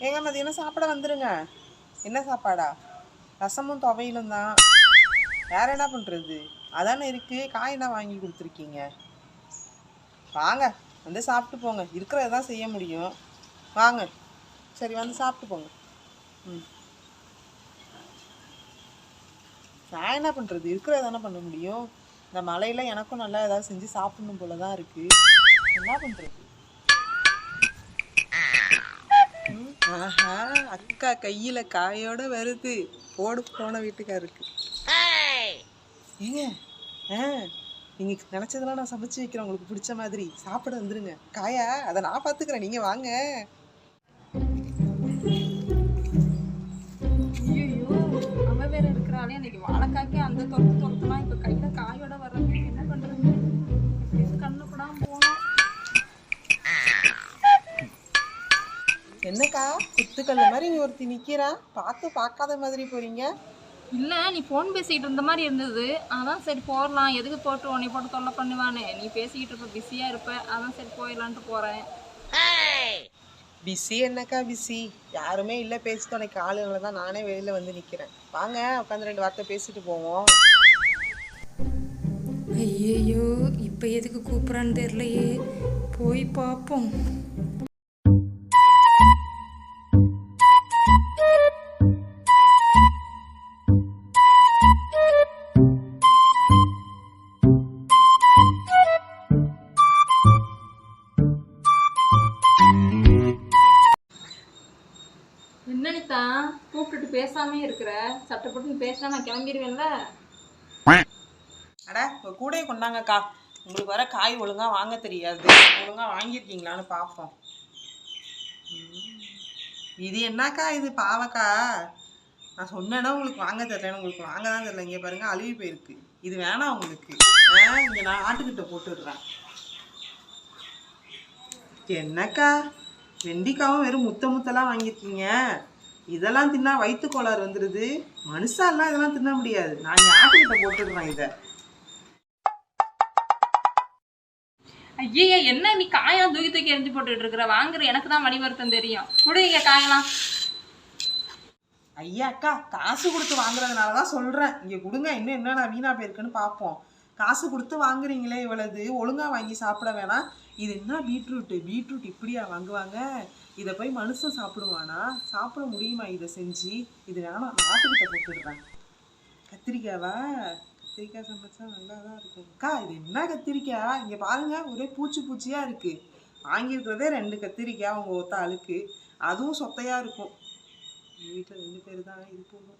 ஏங்க மதியானம் சாப்பிட வந்துடுங்க என்ன சாப்பாடா? ரசமும் துவையிலும் தான். வேற என்ன பண்ணுறது அதானே இருக்குது காய் என்ன வாங்கி கொடுத்துருக்கீங்க? வாங்க வந்து சாப்பிட்டு போங்க. இருக்கிறது தான் செய்ய முடியும். வாங்க. சரி வந்து சாப்பிட்டு போங்க. ம். நான் என்ன பண்ணுறது இருக்கிறது தானே பண்ண முடியும். இந்த மழையில எனக்கும் நல்லா ஏதாவது செஞ்சு சாப்பிடணும் போல தான் இருக்குது என்ன பண்ணுறது ஆஹா அக்கா கையில காயோட வருது. போடு போன வீட்டுக்காருக்கு. ஏங்க ஆ நீங்க நினைச்சதெல்லாம் நான் சமைச்சு வைக்கிறேன். உங்களுக்கு பிடிச்ச மாதிரி. சாப்பிட வந்துருங்க. காயா அதை நான் பாத்துக்கிறேன். நீங்க வாங்க. ஐயோ அவ வேற இருக்கிறாளே இன்னைக்கு வாழைக்காக்கே அந்த தொட்டு தொட்டு என்னக்கா குத்துக்கல்லு மாதிரி நீ ஒருத்தி நிக்கிறா? பார்த்து பார்க்காத மாதிரி போறீங்க. இல்ல நீ ஃபோன் பேசிக்கிட்டு இருந்த மாதிரி இருந்தது. அதான் சரி போடலாம். எதுக்கு போட்டு உன்னை போட்டு தொல்லை பண்ணுவானே? நீ பேசிக்கிட்டு இருப்ப பிஸியா இருப்ப. அதான் சரி போயிடலான்ட்டு போறேன். பிஸி என்னக்கா பிஸி யாருமே இல்லை பேசி துணைக்கு ஆளுங்களை தான் நானே வெளியில வந்து நிக்கிறேன். வாங்க உட்காந்து ரெண்டு வார்த்தை பேசிட்டு போவோம். ஐயையோ இப்போ எதுக்கு கூப்பிட்றான்னு தெரியலையே. போய் பார்ப்போம். கூப்பிட்டுட்டு பேசாமே இருக்கிற? சட்டப்பட்டு பேசினா நான் கிளம்பிடுவேன்ல அட உங்க கூடயே கொண்டாங்கக்கா. உங்களுக்கு வர காய் ஒழுங்கா வாங்க தெரியாது. ஒழுங்கா வாங்கியிருக்கீங்களான்னு பார்ப்போம். இது என்னக்கா இது பாவக்கா? நான் சொன்னேன்னா உங்களுக்கு வாங்க தெரியலன்னு உங்களுக்கு வாங்க தான் தெரியல. இங்கே பாருங்க அழுகி போயிருக்கு. இது வேணாம் உங்களுக்கு. இங்கே நான் ஆட்டுக்கிட்ட போட்டுடுறேன். என்னக்கா? வெண்டிக்காவும் வெறும் முத்த முத்தெல்லாம் வாங்கியிருக்கீங்க. இதெல்லாம் தின்னா வயிற்று கோளாறு வந்துடுது மனுஷாலாம் இதெல்லாம் தின்ன முடியாது. நான் இங்கே ஆட்டுக்கிட்ட போட்டுடுறேன் இதை. ஐயா என்ன நீ காயெல்லாம் தூக்கி தூக்கி எரிஞ்சு போட்டுட்டு இருக்கிற வாங்குற எனக்கு தான் மணி வருத்தம் தெரியும். குடிங்க காயெல்லாம். ஐயா அக்கா காசு கொடுத்து வாங்குறதுனால தான் சொல்கிறேன் இங்கே கொடுங்க இன்னும் என்னென்ன வீணா போயிருக்குன்னு பார்ப்போம். காசு கொடுத்து வாங்குறீங்களே இவ்வளவு ஒழுங்காக வாங்கி சாப்பிட வேணாம். இது என்ன பீட்ரூட்டு? பீட்ரூட் இப்படியா வாங்குவாங்க? இதை போய் மனுஷன் சாப்பிடுவானா? சாப்பிட முடியுமா இதை செஞ்சு? இது வேணாம் நாட்டுக்கிட்ட போட்டுடுறேன். கத்திரிக்காவா? கத்திரிக்காய் சமைச்சா நல்லா தான் இருக்கும். அக்கா இது என்ன கத்திரிக்காய்? இங்கே பாருங்க ஒரே பூச்சி பூச்சியாக இருக்குது வாங்கியிருக்கிறதே ரெண்டு கத்திரிக்காய் அவங்க ஒத்த அழுக்கு. அதுவும் சொத்தையாக இருக்கும். வீட்டில் ரெண்டு பேர் தான் இது போகும்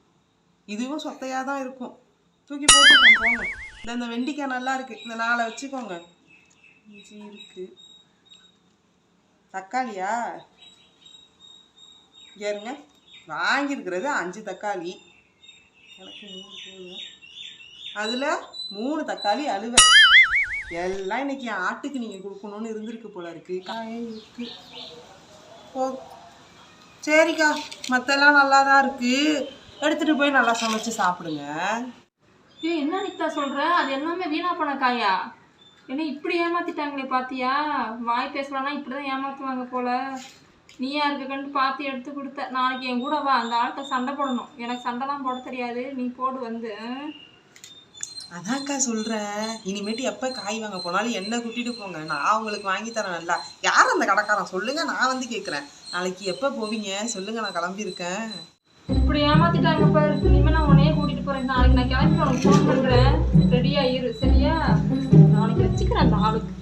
இதுவும் சொத்தையாக தான் இருக்கும். தூக்கி போட்டுக்கோங்க போங்க. இந்த இந்த வெண்டிக்காய் நல்லா இருக்கு. இந்த நாளை வச்சுக்கோங்க. இஞ்சி இருக்கு. தக்காளியா? ஏறுங்க வாங்கியிருக்கிறது அஞ்சு தக்காளி. எனக்கு மூணு போதும். அதில் மூணு தக்காளி அழுவை எல்லாம் இன்னைக்கு ஆட்டுக்கு நீங்கள் கொடுக்கணும்னு இருந்திருக்கு போல இருக்கு. காயும் இருக்கு. போதும் சரிக்கா. மற்றெல்லாம் நல்லா தான் இருக்குது எடுத்துகிட்டு போய் நல்லா சமைச்சு சாப்பிடுங்க. ஏய் என்ன நித்தா சொல்ற? அது எல்லாமே வீணா போன காயா? என்ன இப்படி ஏமாத்திட்டாங்களே பாத்தியா? வாய் பேசலாம்னா இப்படிதான் ஏமாத்துவாங்க போல. நீ யாருக்கு கண்டு பார்த்து எடுத்து கொடுத்த? நாளைக்கு என் கூட வா அந்த ஆள்கிட்ட சண்டை போடணும். எனக்கு சண்டைலாம் போட தெரியாது. நீ போடு வந்து. அதான்க்கா சொல்ற. இனிமேட்டு எப்போ காய் வாங்க போனாலும் என்ன கூட்டிட்டு போங்க. நான் அவங்களுக்கு வாங்கி தரேன் நல்லா. யார் அந்த கடைக்காரன்? சொல்லுங்க நான் வந்து கேட்குறேன் நாளைக்கு எப்போ போவீங்க? சொல்லுங்க நான் கிளம்பியிருக்கேன். இப்படி ஏமாத்திட்டாங்க பாரு. இனிமே நான் உன்னையே கூட்டிட்டு போறேன். நாளைக்கு நான் கிளம்பி உனக்கு ஃபோன் பண்றேன். ரெடியா இரு சரியா? நாளைக்கு வச்சுக்கிறேன் அந்த ஆளுக்கு.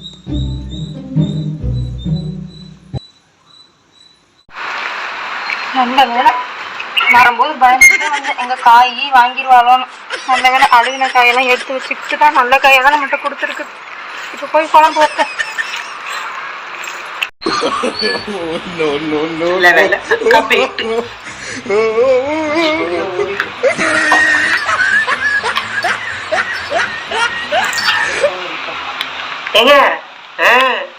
நல்ல வேலை வரும்போது பயந்துட்டு வந்து எங்க காய் வாங்கிடுவாளோன்னு நல்ல வேலை அழுகின காயெல்லாம் எடுத்து வச்சுக்கிட்டு தான் நல்ல காயெல்லாம் நம்மகிட்ட கொடுத்துருக்கு. இப்போ போய் குழம்பு வைப்பேன் இல்லை இல்லை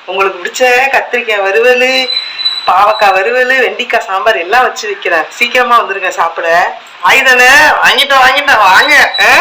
உங்களுக்கு பிடிச்ச கத்திரிக்காய் வறுவல் பாவக்காய் வறுவல் வெண்டிக்காய் சாம்பார் எல்லாம் வச்சு வைக்கிறேன். சீக்கிரமா வந்துருங்க சாப்பிட. வாங்கிட்டானே வாங்கிட்டோம் வாங்கிட்டோம். வாங்க ஆ?